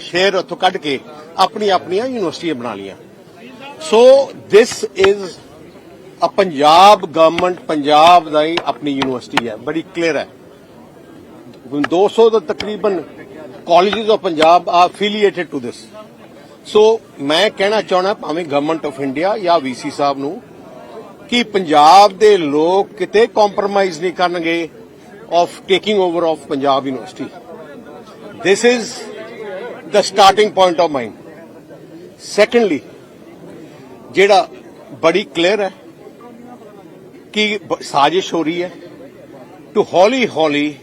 Share ਉੱਥੋਂ ਕੱਢ ਕੇ ਆਪਣੀ ਆਪਣੀਆਂ ਯੂਨੀਵਰਸਿਟੀਆਂ ਬਣਾ ਲਈਆਂ। So this is a Punjab government Punjab ਦਾ ਹੀ ਆਪਣੀ ਯੂਨੀਵਰਸਿਟੀ ਹੈ। ਬੜੀ ਕਲੀਅਰ ਹੈ। ਹੁਣ 200 ਦਾ ਤਕਰੀਬਨ ਕਾਲਜਸ ਆਫ ਪੰਜਾਬ ਆ ਅਫੀਲੀਏਟਡ ਟੂ ਦਿਸ ਸੋ ਮੈਂ ਕਹਿਣਾ ਚਾਹਣਾ ਭਾਵੇਂ ਗਵਰਨਮੈਂਟ ਆਫ ਇੰਡੀਆ ਜਾਂ ਵੀਸੀ ਸਾਹਿਬ ਨੂੰ ਕਿ ਪੰਜਾਬ ਦੇ ਲੋਕ ਕਿਤੇ ਕੰਪਰੋਮਾਈਜ਼ ਨਹੀਂ ਕਰਨਗੇ of taking over of Punjab university this is the starting point of mine. Secondly ਜਿਹੜਾ ਬੜੀ ਕਲੀਅਰ ਹੈ ਕਿ ਸਾਜ਼ਿਸ਼ ਹੋ ਰਹੀ ਹੈ ਟੂ ਹੌਲੀ ਹੌਲੀ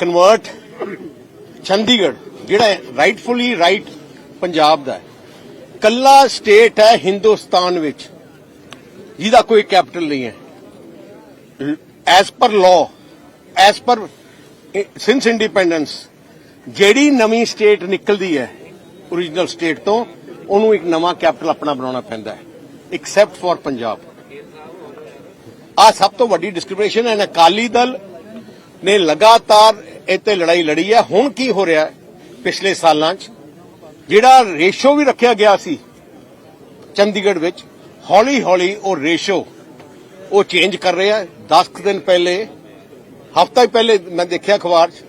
ਕਨਵਰਟ ਚੰਡੀਗੜ੍ਹ ਜਿਹੜਾ ਰਾਈਟਫੁਲੀ ਰਾਈਟ ਪੰਜਾਬ ਦਾ ਹੈ ਕੱਲਾ ਸਟੇਟ ਹੈ ਹਿੰਦੁਸਤਾਨ ਵਿੱਚ ਜਿਹਦਾ ਕੋਈ ਕੈਪੀਟਲ ਨਹੀਂ ਹੈ as per law as per since independence ਜਿਹੜੀ ਨਵੀਂ ਸਟੇਟ ਨਿਕਲਦੀ ਹੈ origignal ਸਟੇਟ ਤੋਂ, ਉਹਨੂੰ ਇੱਕ ਨਵਾਂ ਕੈਪੀਟਲ ਆਪਣਾ ਬਣਾਉਣਾ ਪੈਂਦਾ ਹੈ ਐਕਸੈਪਟ ਫॉर ਪੰਜਾਬ। ਆ ਸਭ ਤੋਂ ਵੱਡੀ ਡਿਸਕ੍ਰਿਮੀਨੇਸ਼ਨ ਹੈ ਅਕਾਲੀ ਦਲ ਨੇ ਲਗਾਤਾਰ ਇੱਥੇ ਲੜਾਈ ਲੜੀ ਹੈ। ਹੁਣ ਕੀ ਹੋ ਰਿਹਾ ਪਿਛਲੇ ਸਾਲਾਂ 'ਚ, ਜਿਹੜਾ ਰੇਸ਼ੋ ਵੀ ਰੱਖਿਆ ਗਿਆ ਸੀ, ਚੰਡੀਗੜ੍ਹ ਵਿੱਚ ਹੌਲੀ ਹੌਲੀ ਉਹ ਰੇਸ਼ੋ ਉਹ ਚੇਂਜ ਕਰ ਰਿਹਾ ਹੈ। 10 ਕੁ ਦਿਨ ਪਹਿਲੇ, ਹਫਤਾ ਹੀ ਪਹਿਲੇ ਮੈਂ ਦੇਖਿਆ ਅਖਬਾਰ 'ਚ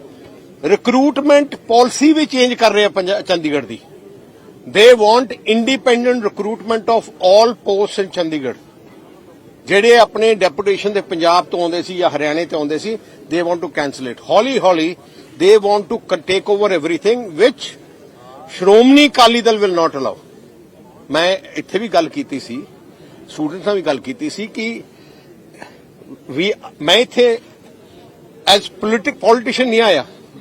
ਰਿਕਰੂਟਮੈਂਟ ਪਾਲਿਸੀ ਵੀ ਚੇਂਜ ਕਰ ਰਿਹਾ ਪੰਜਾ- ਚੰਡੀਗੜ੍ਹ ਦੀ they want independent recruitment of 올 post in Chandigarh ਜਿਹੜੇ ਆਪਣੇ ਡੈਪੂਟੇਸ਼ਨ ਦੇ ਪੰਜਾਬ ਤੋਂ ਆਉਂਦੇ ਸੀ ਜਾਂ ਹਰਿਆਣੇ ਤੋਂ ਆਉਂਦੇ ਸੀ ਦੇ ਵਾਂਟ ਟੂ ਕੈਨਸਲ ਇਟ ਹੌਲੀ ਹੌਲੀ they want to take over everything which Shiromani Akali Dal will not allow ਮੈਂ ਇੱਥੇ ਵੀ ਗੱਲ ਕੀਤੀ ਸੀ ਸਟੂਡੈਂਟਸ ਨਾਲ ਵੀ ਗੱਲ ਕੀਤੀ ਸੀ ਕਿ ਵੀ ਮੈਂ ਇੱਥੇ ਐਜ਼ ਪੋਲਿਟਿਕ ਪੋਲੀਟੀਸ਼ੀਅਨ ਨਹੀਂ ਆਇਆ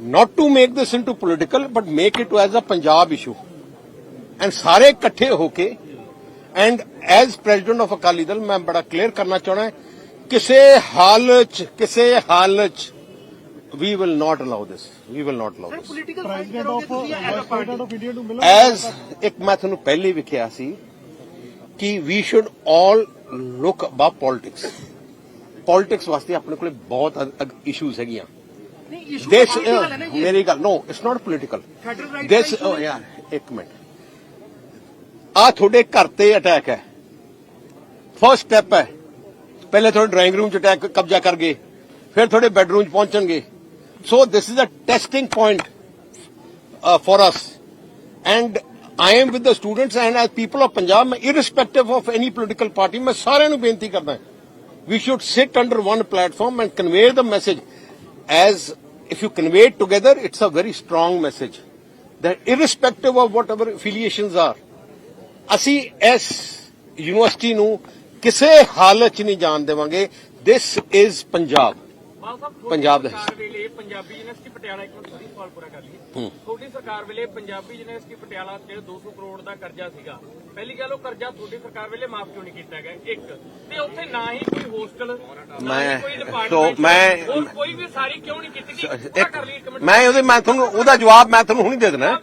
not to make this into political but make it as a punjab issue. And ਸਾਰੇ ਇਕੱਠੇ ਹੋ ਕੇ and as president of Akali Dal ਮੈਂ ਬੜਾ ਕਲੀਅਰ ਕਰਨਾ ਚਾਹਣਾ ਕਿਸੇ ਹਾਲਤ ਚ ਕਿਸੇ ਹਾਲਤ ਚ ਵੀ will not allow this we will not this political ਨੂੰ ਮਿਲੋ ਐਜ਼ ਇੱਕ ਮੈਂ ਤੁਹਾਨੂੰ ਪਹਿਲੇ ਵੀ ਕਿਹਾ ਸੀ ਕਿ we should all look above politics politics ਵਾਸਤੇ ਆਪਣੇ ਕੋਲੇ ਬਹੁਤ ਇਸ਼ੂਜ਼ ਹੈਗੀਆਂ ਇਸ਼ੂ ਦਿਸ ਮੇਰੀ ਗੱਲ no it's not political Federal right this the issue ਹੈ। ਯਾਰ ਇੱਕ ਮਿੰਟ ਆ ਤੁਹਾਡੇ ਘਰ ਤੇ ਅਟੈਕ ਹੈ ਫਰਸਟ ਸਟੈਪ ਹੈ ਪਹਿਲੇ ਤੁਹਾਡੇ ਡਰਾਇੰਗ ਰੂਮ ਚ ਅਟੈਕ ਕਬਜ਼ਾ ਕਰ ਗਏ ਫਿਰ ਤੁਹਾਡੇ ਬੈਡਰੂਮ ਚ ਪਹੁੰਚਣਗੇ so this is a testing point for us and I am with the students and as people of Punjab irrespective of any political party ਮੈਂ ਸਾਰਿਆਂ ਨੂੰ ਬੇਨਤੀ ਕਰਦਾ we should sit under one platform and convey the message as if you convey it together it's a very strong message that irrespective of whatever affiliations are ਅਸੀਂ ਇਸ university ਨੂੰ ਕਿਸੇ ਹਾਲਤ 'ਚ ਨਹੀਂ ਜਾਣ ਦੇਵਾਂਗੇ this is ਪੰਜਾਬ ਮਾਨ ਸਾਹਿਬ ਤੁਹਾਡੀ ਪੰਜਾਬ ਦਾ ਸਰਕਾਰ ਵੇਲੇ ਪੰਜਾਬੀ ਯੂਨੀਵਰਸਿਟੀ ਪਟਿਆਲਾ ਇੱਕ ਮਿੰਟ ਸਵਾਲ ਪੂਰਾ ਕਰ ਲਈਏ ਤੁਹਾਡੀ ਸਰਕਾਰ ਵੇਲੇ ਪੰਜਾਬੀ ਯੂਨੀਵਰਸਿਟੀ ਪਟਿਆਲਾ ਤੇ 200 ਕਰੋੜ ਦਾ ਕਰਜ਼ਾ ਸੀਗਾ ਪਹਿਲੀ ਗੱਲ ਉਹ ਕਰਜ਼ਾ ਤੁਹਾਡੀ ਸਰਕਾਰ ਵੇਲੇ ਮਾਫ ਕਿਉਂ ਨਹੀਂ ਕੀਤਾ ਗਿਆ? ਇੱਕ ਤੇ ਉੱਥੇ ਨਾ ਹੀ ਕੋਈ ਹੋਸਟਲ ਮੈਂ- ਸੋ ਮੈਂ- ਕੋਈ ਵੀ ਸਾਰੀ ਕਿਉਂ ਨਹੀਂ ਕੀਤੀ? ਗਈ ਲਈ ਮੈਂ ਉਹਦੇ ਮੈਂ ਤੁਹਾਨੂੰ ਉਹਦਾ ਜਵਾਬ ਮੈਂ ਤੁਹਾਨੂੰ ਹੁਣੀ ਦੇ ਦੇਣਾ।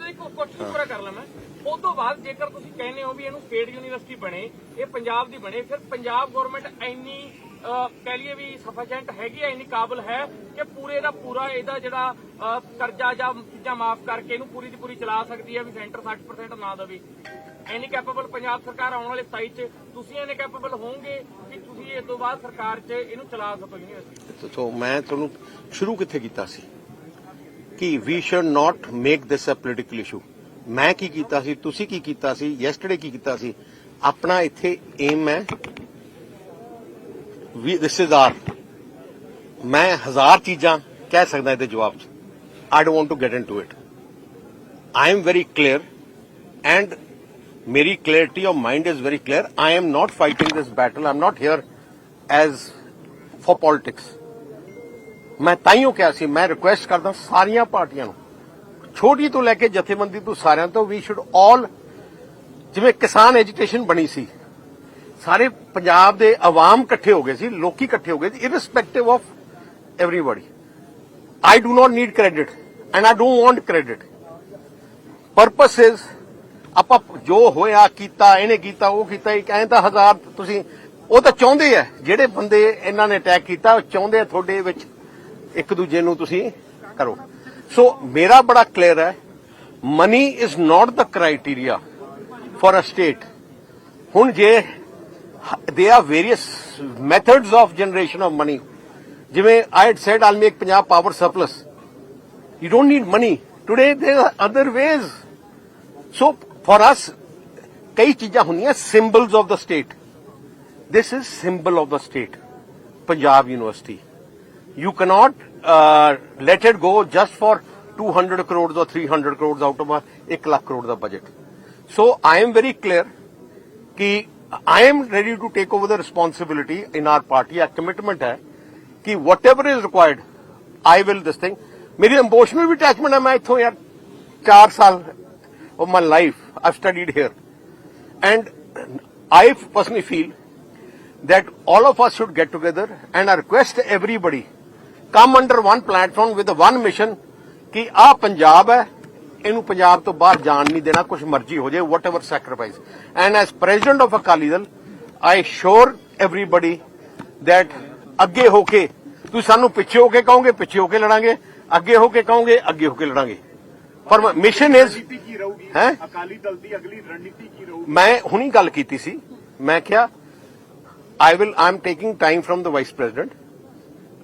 ਪੂਰਾ ਕਰ ਲਾਂ ਮੈਂ। ਉਸ ਤੋਂ ਬਾਅਦ ਜੇਕਰ ਤੁਸੀਂ ਕਹਿੰਦੇ ਹੋ ਵੀ ਇਹਨੂੰ ਸਟੇਟ ਯੂਨੀਵਰਸਿਟੀ ਬਣੇ ਇਹ ਪੰਜਾਬ ਦੀ ਬਣੇ ਫਿਰ ਪੰਜਾਬ ਗਵਰਨਮੈਂਟ ਇੰਨੀ ਅਹ, ਕਹਿ ਲਈਏ ਵੀ ਸਫੀਸ਼ੀਐਂਟ ਹੈਗੀ ਹੈ ਇੰਨੀ ਕਾਬਲ ਹੈ ਕਿ ਪੂਰੇ ਦਾ ਪੂਰਾ ਇਹਦਾ ਜਿਹੜਾ ਕਰਜ਼ਾ ਜਾਂ ਚੀਜ਼ਾਂ ਮਾਫ ਕਰਕੇ ਇਹਨੂੰ ਪੂਰੀ ਦੀ ਪੂਰੀ ਚਲਾ ਸਕਦੀ ਹੈ ਵੀ ਸੈਂਟਰ 60% ਨਾ ਦੇਵੇ। ਇੰਨੀ ਕੈਪੇਬਲ ਪੰਜਾਬ ਸਰਕਾਰ ਆਉਣ ਵਾਲੇ 27 ਚ ਤੁਸੀਂ ਇੰਨੇ ਕੈਪੇਬਲ ਹੋਵੋਗੇ ਕਿ ਤੁਸੀਂ ਇਸ ਤੋਂ ਬਾਅਦ ਸਰਕਾਰ 'ਚ ਇਹਨੂੰ ਚਲਾ ਸਕੋ ਯੂਨੀਵਰਸਿਟੀ। ਸੋ ਮੈਂ ਤੁਹਾਨੂੰ ਸ਼ੁਰੂ ਕਿੱਥੇ ਕੀਤਾ ਸੀ? ਕਿ we should not make this a political issue ਮੈਂ ਕੀ ਕੀਤਾ ਸੀ, ਤੁਸੀਂ ਕੀ ਕੀਤਾ ਸੀ ਯੈਸਟਰਡੇ ਕੀ ਕੀਤਾ ਸੀ ਆਪਣਾ ਇੱਥੇ ਏਮ ਹੈ ਵੀ ਦਿਸ ਇਜ਼ ਆਰ ਮੈਂ ਹਜ਼ਾਰ ਚੀਜ਼ਾਂ ਕਹਿ ਸਕਦਾ ਇਹਦੇ ਜਵਾਬ 'ਚ I don't want to get into it I am very clear and ਮੇਰੀ clarity of mind is very clear. I am not fighting this battle. I'm not here as for politics. ਮੈਂ ਤਾਈਓ ਕਿਹਾ ਸੀ, ਮੈਂ ਰਿਕੁਐਸਟ ਕਰਦਾ ਸਾਰੀਆਂ ਪਾਰਟੀਆਂ ਨੂੰ ਛੋਟੀ ਤੋਂ ਲੈ ਕੇ ਜਥੇਬੰਦੀ ਤੋਂ ਸਾਰਿਆਂ ਤੋਂ ਵੀ ਸ਼ੁਡ ਆਲ ਜਿਵੇਂ ਕਿਸਾਨ ਐਜੀਟੇਸ਼ਨ ਬਣੀ ਸੀ, ਸਾਰੇ ਪੰਜਾਬ ਦੇ ਆਵਾਮ ਇਕੱਠੇ ਹੋ ਗਏ ਸੀ, ਲੋਕੀ ਇਕੱਠੇ ਹੋ ਗਏ ਸੀ irrespective of everybody I do not need credit and I don't want credit. Purpose is ਆਪਾਂ ਜੋ ਹੋਇਆ, ਕੀਤਾ, ਇਹਨੇ ਕੀਤਾ, ਉਹ ਕੀਤਾ ਇਹ ਕਹਿੰਦਾ ਤਾਂ ਹਜ਼ਾਰ ਤੁਸੀਂ, ਉਹ ਤਾਂ ਚਾਹੁੰਦੇ ਆ, ਜਿਹੜੇ ਬੰਦੇ ਇਹਨਾਂ ਨੇ ਅਟੈਕ ਕੀਤਾ, ਉਹ ਚਾਹੁੰਦੇ ਆ ਤੁਹਾਡੇ ਵਿੱਚ ਇੱਕ ਦੂਜੇ ਨੂੰ ਤੁਸੀਂ ਕਰੋ ਸੋ ਮੇਰਾ ਬੜਾ ਕਲੀਅਰ ਹੈ money is not the criteria for a state ਹੁਣ ਜੇ they are various methods of generation of money ਜਿਵੇਂ I had said all make Punjab power surplus you don't need money today there are other ways so for us ਕਈ ਚੀਜ਼ਾਂ ਹੁੰਦੀਆਂ symbols of the state this is symbol of the state punjab university you cannot let it go just for 200 crores or 300 crores out of a 1 lakh crore ਦਾ budget. So I am very clear ਕਿ I am ready to take over the responsibility in our party. Our commitment ਹੈ ਕਿ whatever is required, I will this thing. ਮੇਰੀ emotional ਵੀ attachment ਹੈ ਮੈਂ ਇੱਥੋਂ ਯਾਰ 4 ਸਾਲ of my life I've studied here. And I personally feel that all of us should get together and I request everybody come under one platform with the one mission ਕਿ ਆ ਪੰਜਾਬ ਹੈ ਇਹਨੂੰ ਪੰਜਾਬ ਤੋਂ ਬਾਹਰ ਜਾਣ ਨਹੀਂ ਦੇਣਾ ਕੁਝ ਮਰਜ਼ੀ ਹੋ ਜਾਏ whatever sacrifice. And as president of Akali Dal I assure everybody that ਅੱਗੇ ਹੋ ਕੇ ਤੁਸੀਂ ਸਾਨੂੰ ਪਿੱਛੇ ਹੋ ਕੇ ਕਹੋਗੇ ਪਿੱਛੇ ਹੋ ਕੇ ਲੜਾਂਗੇ ਅੱਗੇ ਹੋ ਕੇ ਕਹੋਗੇ ਅੱਗੇ ਹੋ ਕੇ ਲੜਾਂਗੇ ਪਰ ਮਿਸ਼ਨ ਇਜ਼ ਕੀ ਰਹੂਗੀ ਹੈਂ? ਅਕਾਲੀ ਦਲ ਦੀ ਅਗਲੀ ਰਣਨੀਤੀ ਕੀ ਰਹੂਗੀ ਮੈਂ ਹੁਣੀ ਗੱਲ ਕੀਤੀ ਸੀ ਮੈਂ ਕਿਹਾ I will I am taking time from the vice president